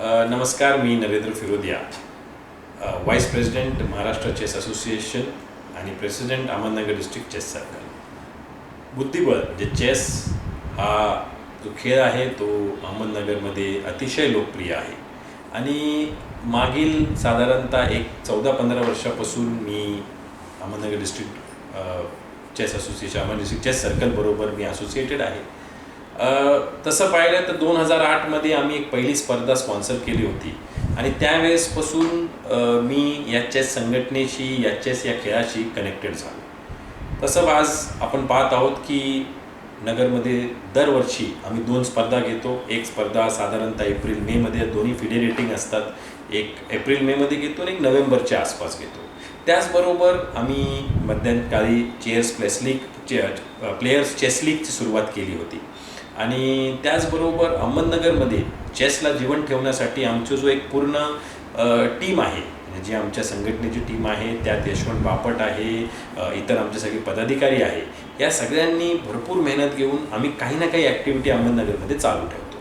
नमस्कार मी Narendra Firodia. Vice president Maharashtra chess association आणि president Ahmednagar district chess circle बुद्धिबळ म्हणजे चेस हा जो खेळ आहे तो अहमदनगरमध्ये अतिशय लोकप्रिय आहे. आणि मागील साधारणतः एक चौदा पंधरा वर्षापासून मी Ahmednagar district chess association Ahmad district chess सर्कलबरोबर मी असोसिएटेड आहे. तसं पाहिलं तर दोन हजार आठमध्ये आम्ही एक पहिली स्पर्धा स्पॉन्सर केली होती. आणि त्यावेळेसपासून मी या संघटनेशी या या खेळाशी कनेक्टेड झालो. तसं आज आपण पाहत आहोत की नगरमध्ये दरवर्षी आम्ही दोन स्पर्धा घेतो. एक स्पर्धा साधारणतः एप्रिल मेमध्ये दोन्ही फिडे रेटिंग असतात. एक एप्रिल मेमध्ये घेतो आणि एक नोव्हेंबरच्या आसपास घेतो. त्याचबरोबर आम्ही मध्यंतकाळी चेअर्स प्लेस लीग चे प्लेयर्स चेस लीगची सुरुवात केली होती. आणि त्याचबरोबर अहमदनगरमध्ये चेसला जीवन ठेवण्यासाठी आमचं जो एक पूर्ण टीम आहे म्हणजे जी आमच्या संघटनेची टीम आहे त्यात यशवंत बापट आहे इतर आमचे सगळे पदाधिकारी आहे या सगळ्यांनी भरपूर मेहनत घेऊन आम्ही काही ना काही ॲक्टिव्हिटी अहमदनगरमध्ये चालू ठेवतो.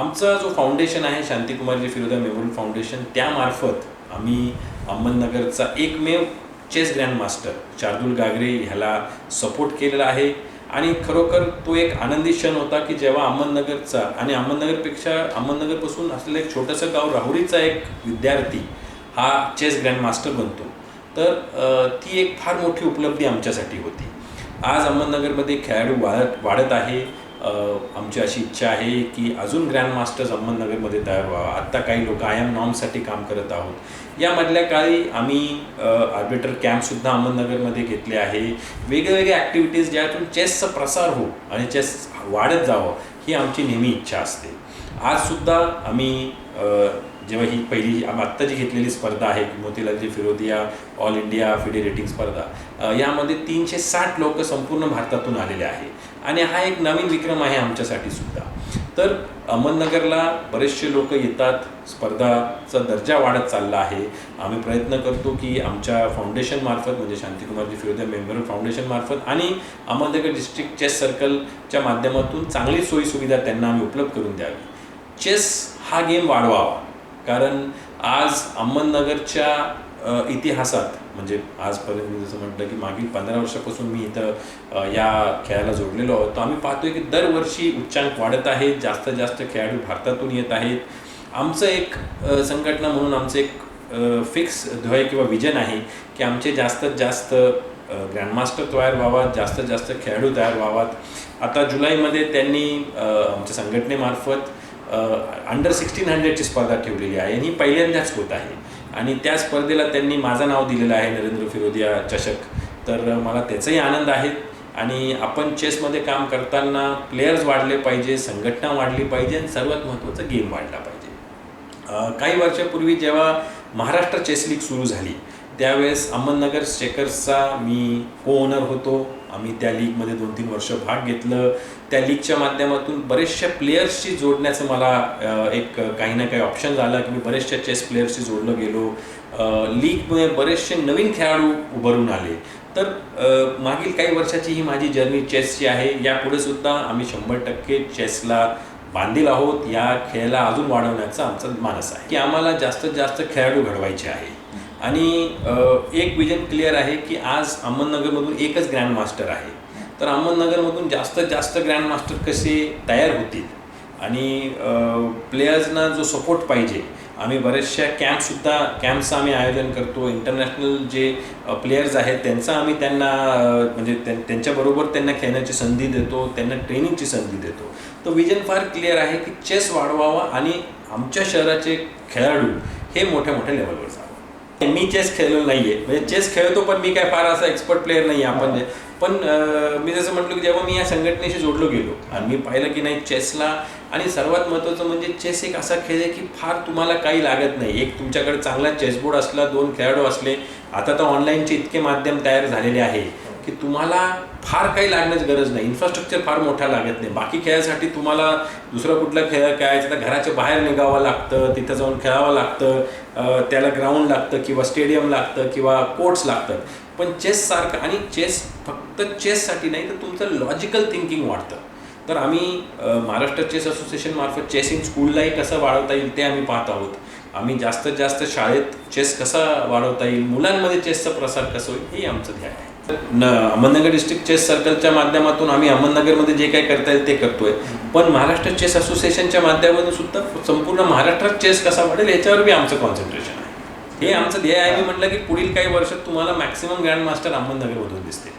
आमचा जो फाउंडेशन आहे शांतिकुमारजी फिरोदा मेमोरियल फाउंडेशन त्यामार्फत आम्ही अहमदनगरचा एकमेव chess grand master Shardul Gagare ह्याला सपोर्ट केलेला आहे. आणि खरोखर तो एक आनंदी क्षण होता की जेव्हा अहमदनगरचा आणि अहमदनगरपेक्षा अहमदनगरपासून असलेलं एक छोटंसं गाव राहुरीचा एक विद्यार्थी हा चेस ग्रँड मास्टर बनतो. तर ती एक फार मोठी उपलब्धी आमच्यासाठी होती. आज अहमदनगरमध्ये खेळाडू वाढत वाढत आहे. आमची अशी इच्छा आहे की अजून ग्रँडमास्टर्स अहमदनगरमध्ये तयार व्हावा. आत्ता काही लोक आय एम नॉमसाठी काम करत आहोत. यामधल्या काळी आम्ही आर्बिटर कॅम्पसुद्धा अहमदनगरमध्ये घेतले आहे. वेगवेगळ्या ॲक्टिव्हिटीज ज्यातून चेसचा प्रसार हो आणि चेस वाढत जावं ही आमची नेहमी इच्छा असते. आजसुद्धा आम्ही जेव्हा ही पहिली आत्ता जी घेतलेली स्पर्धा आहे Motilalji Firodia all India FIDE rating स्पर्धा यामध्ये तीनशे साठ लोक संपूर्ण भारतातून आलेले आहे. आणि हा एक नवीन विक्रम आहे आमच्यासाठी सुद्धा. तर अहमदनगरला बरेचसे लोक येतात. स्पर्धाचा दर्जा वाढत चालला आहे. आम्ही प्रयत्न करतो की आमच्या फाउंडेशनमार्फत म्हणजे शांतिकुमारजी फिरोदिया मेमोरियल फाउंडेशनमार्फत आणि अहमदनगर डिस्ट्रिक्ट चेस सर्कलच्या माध्यमातून चांगली सोयीसुविधा त्यांना आम्ही उपलब्ध करून द्यावी. चेस हा गेम वाढवावा. कारण आज अहमदनगरच्या इतिहासात म्हणजे आजपर्यंत मी जसं म्हटलं की मागील पंधरा वर्षापासून मी इथं या खेळाला जोडलेलो आहोत. तर आम्ही पाहतोय की दरवर्षी उच्चांक वाढत आहेत जास्तीत जास्त खेळाडू भारतातून येत आहेत. आमचं एक संघटना म्हणून आमचं एक फिक्स ध्येय किंवा विजन आहे की आमचे जास्तीत जास्त ग्रँडमास्टर तयार व्हावात जास्तीत जास्त खेळाडू तयार व्हावात. आता जुलैमध्ये त्यांनी आमच्या संघटनेमार्फत अंडर सिक्स्टीन हंड्रेडची स्पर्धा ठेवलेली आहे. आणि ही पहिल्यांदाच होत आहे. आणि त्या स्पर्धेला त्यांनी माझं नाव दिलेलं आहे नरेंद्र फिरोदिया चषक. तर मला त्याचाही आनंद आहे. आणि आपण चेसमध्ये काम करताना प्लेयर्स वाढले पाहिजे संघटना वाढली पाहिजे आणि सर्वात महत्त्वाचं गेम वाढला पाहिजे. काही वर्षापूर्वी जेव्हा महाराष्ट्र चेस लीग सुरू झाली त्यावेळेस अहमदनगर शेकर्सचा मी को ओनर होतो. आम्ही त्या लीगमध्ये दोन तीन वर्ष भाग घेतलं. त्या लीगच्या माध्यमातून बरेचशा प्लेयर्सशी जोडण्याचं मला एक काही ना काही ऑप्शन झालं की मी बरेचशा चेस प्लेयर्सशी जोडलं गेलो. लीगमुळे बरेचसे नवीन खेळाडू उभारून आले. तर मागील काही वर्षाची ही माझी जर्नी चेसची आहे. यापुढे सुद्धा आम्ही शंभर टक्के चेसला बांधील आहोत. या खेळाला अजून वाढवण्याचा आमचा मानस आहे. की आम्हाला जास्तीत जास्त खेळाडू घडवायचे आहे. आणि एक विजन क्लिअर आहे की आज अहमदनगरमधून एकच ग्रँड मास्टर आहे. तर अहमदनगरमधून जास्तीत जास्त ग्रँड मास्टर कसे तयार होतील? आणि प्लेयर्सना जो सपोर्ट पाहिजे आम्ही बऱ्याचशा कॅम्पसुद्धा कॅम्पचं आम्ही आयोजन करतो. इंटरनॅशनल जे प्लेयर्स आहेत त्यांचा आम्ही त्यांना म्हणजे त्यां- त्यांच्याबरोबर त्यांना खेळण्याची संधी देतो त्यांना ट्रेनिंगची संधी देतो. तर विजन फार क्लिअर आहे की चेस वाढवावा आणि आमच्या शहराचे खेळाडू हे मोठ्या मोठ्या लेवलवर जावं. मी चेस खेळलेलो नाहीये. म्हणजे चेस खेळतो पण मी काय फार असा एक्सपर्ट प्लेअर नाही आपण जे. पण मी जसं म्हटलं की जेव्हा मी या संघटनेशी जोडलो गेलो आणि मी पाहिलं की नाही चेसला आणि सर्वात महत्त्वाचं म्हणजे चेस एक असा खेळ आहे की फार तुम्हाला काही लागत नाही. एक तुमच्याकडे चांगला चेसबोर्ड असला दोन खेळाडू असले आता तर ऑनलाईनचे इतके माध्यम तयार झालेले आहे. की तुम्हाला फार काही लागण्याची गरज नाही. इन्फ्रास्ट्रक्चर फार मोठा लागत नाही. बाकी खेळासाठी तुम्हाला दुसरा कुठला खेळ खेळायचा तर घराच्या बाहेर निघावं लागतं तिथं जाऊन खेळावं लागतं त्याला ग्राउंड लागतं किंवा स्टेडियम लागतं किंवा कोर्ट्स लागतात. पण चेससारखं आणि चेस फक्त चेससाठी नाही तर तुमचं लॉजिकल थिंकिंग वाढतं. तर आम्ही महाराष्ट्र चेस असोसिएशन मार्फत चेस इन स्कूललाही कसं वाढवता येईल ते आम्ही पाहत आहोत. आम्ही जास्तीत जास्त शाळेत चेस कसा वाढवता येईल मुलांमध्ये चेसचा प्रसार कसं होईल हे आमचं ध्यान आहे. न अहमदनगर डिस्ट्रिक्ट चेस सर्कलच्या माध्यमातून आम्ही अहमदनगरमध्ये जे काही करता येईल ते करतोय. पण महाराष्ट्र चेस असोसिएशनच्या माध्यमातून सुद्धा संपूर्ण महाराष्ट्रात चेस कसा वाढेल याच्यावर बी आमचं कॉन्सन्ट्रेशन आहे. हे आमचं ध्येय आहे. मी म्हटलं की पुढील काही वर्षात तुम्हाला मॅक्सिमम ग्रँड मास्टर अहमदनगरमधून दिसते